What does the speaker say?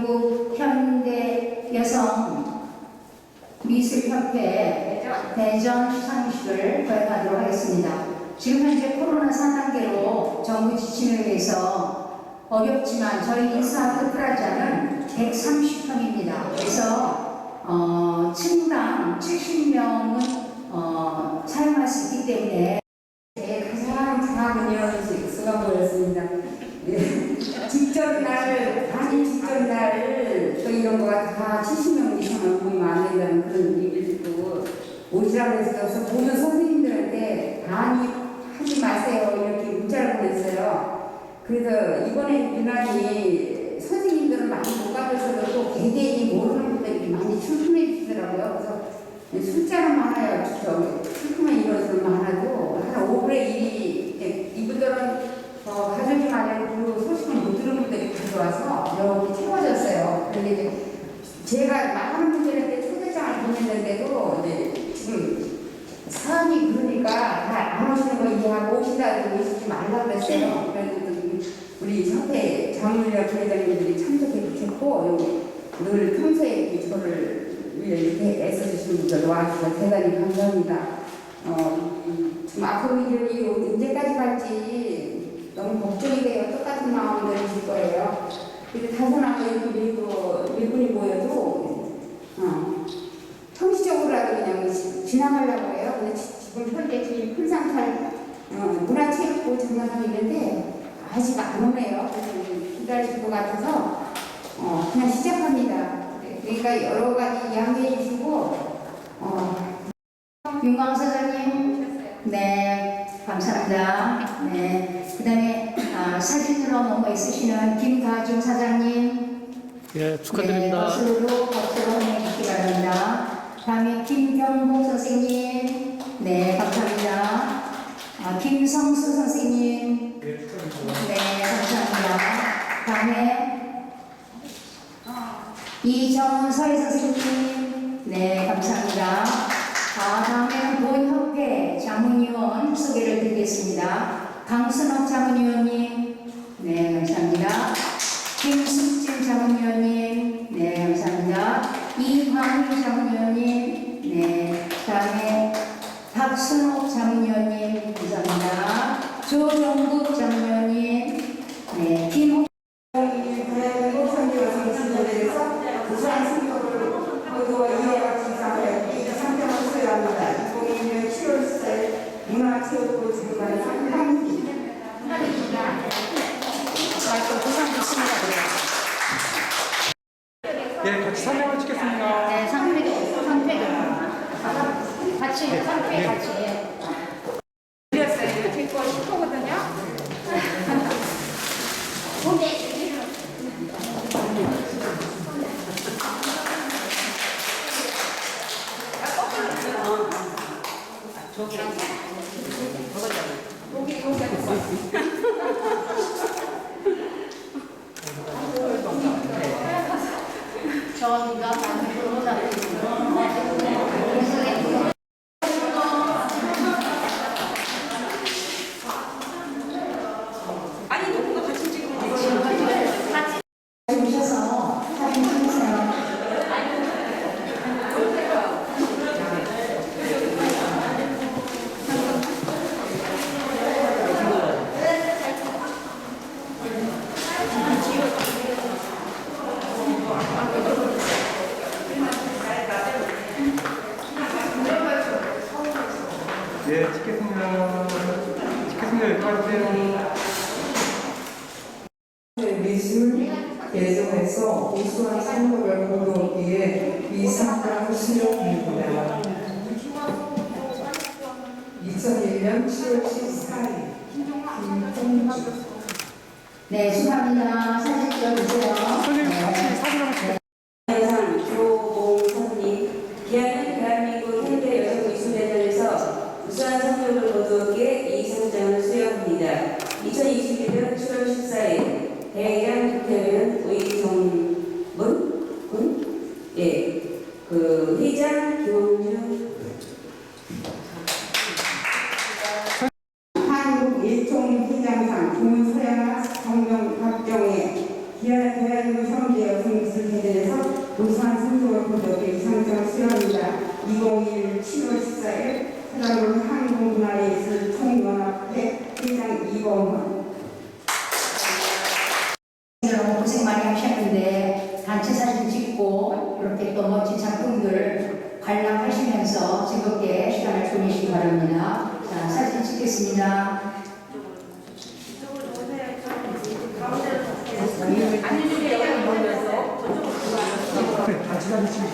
김경국 현대 여성 미술협회 대전 시상식을 거행하도록 하겠습니다. 지금 현재 코로나 4단계로 정부 지침에 의해서 어렵지만 저희 인사학교 프라자는 130평입니다. 그래서 어, 층당 70명은 어, 사용할 수 있기 때문에 네, 가장 작은요 수강보였습니다. 네. 직전 날, 단위 직전 날, 또 이런 거가 다 70명 이상을 모이면 안 된다는 그런 얘기를 듣고, 오시라고 해서 보면 선생님들한테 단위 하지 마세요. 이렇게 문자를 보냈어요. 그래서 이번에 유난히 선생님들은 많이 못 가셔서 또 개개인이 모르는 분들이 많이 출품해 주시더라고요. 그래서 숫자는 많아요. 저 출품한 인원수는 많아도 한 5분의 1이 이분들은 어, 가족이 만약에 그 소식을 못 들은 분들이 들어와서 여기 채워졌어요. 그런데 이제 제가 많은 분들한테 보냈는데도 이제 지금 사람이 그러니까 다안 오시는 거 이해하고 오신다고 오시지 말라고 그랬어요. 그래도 우리 협회 장물력 회장님들이 참석해 주셨고 늘 평소에 저를 위해 이렇게 애써주시는 분들 와주셔서 대단히 감사합니다. 어, 음, 좀 앞으로 일이 언제까지 갈지 너무 걱정이 돼요. 똑같은 마음을 내실 거예요. 근데 다산하고 이렇게 밀고 밀분이 모여도 어, 형식적으로라도 그냥 지- 지나가려고 해요. 근데 지- 지금 현재 저희 풀상탈 어, 문화체육부 장관이 있는데 아직 안 오네요. 기다릴 것 같아서 어, 그냥 시작합니다. 네, 그러니까 여러 가지 양해해 주시고 어, 윤광 사장님 네 감사합니다. 네 그다음에 아, 사진으로 넘어 있으시는 김가중 사장님 예, 네, 축하드립니다. 박수로 박수로 응해 주시기 바랍니다. 다음에 김경복 선생님 네 감사합니다. 아, 김성수 선생님 네 감사합니다. 다음에 이정훈 서희 선생님 네 감사합니다. 아, 다음에는 본협회 자문위원 소개를 드리겠습니다. 강순옥 자문위원님 네 감사합니다. 김숙진 자문위원님, 네, 감사합니다. 이광희 자문위원님, 네, 다음에 박순옥 자문위원님, 감사합니다. 조정국 자문위원님, 네, 김호 대한민국 선교사 진료대에서 부산 선교를 모두와 이해와 지상하여 이 상태를 수여합니다. 2021년 7월 4일 문화체육부 장관 상황이 예, 같이 사진을 찍겠습니다. 네, 상패도, 상패도. 같이, 상패 같이. 드렸어요. 이거 제거 싶거든요. 저기가 반대로 나가고 아니 누군가 같이 찍으면 예, 찍겠습니다. 찍겠습니다. 와주세요. 미술 우수한 성적을 거두었기에 이 상장을 수여합니다. 2001년 7월 14일 김홍주 네, 축하합니다. 사진 찍어주세요. 선생님 같이 사진 한번 울산 승도고등학교 이상정 수영이자 2021 7월 14일 사랑으로 한국문화예술 총연합회 회장 이범원 여러분 고생 많이 하셨는데 단체 사진 찍고 이렇게 또 멋진 작품들 관람하시면서 즐겁게 시간을 보내시기 바랍니다. 자 사진 찍겠습니다. 같이 다니시면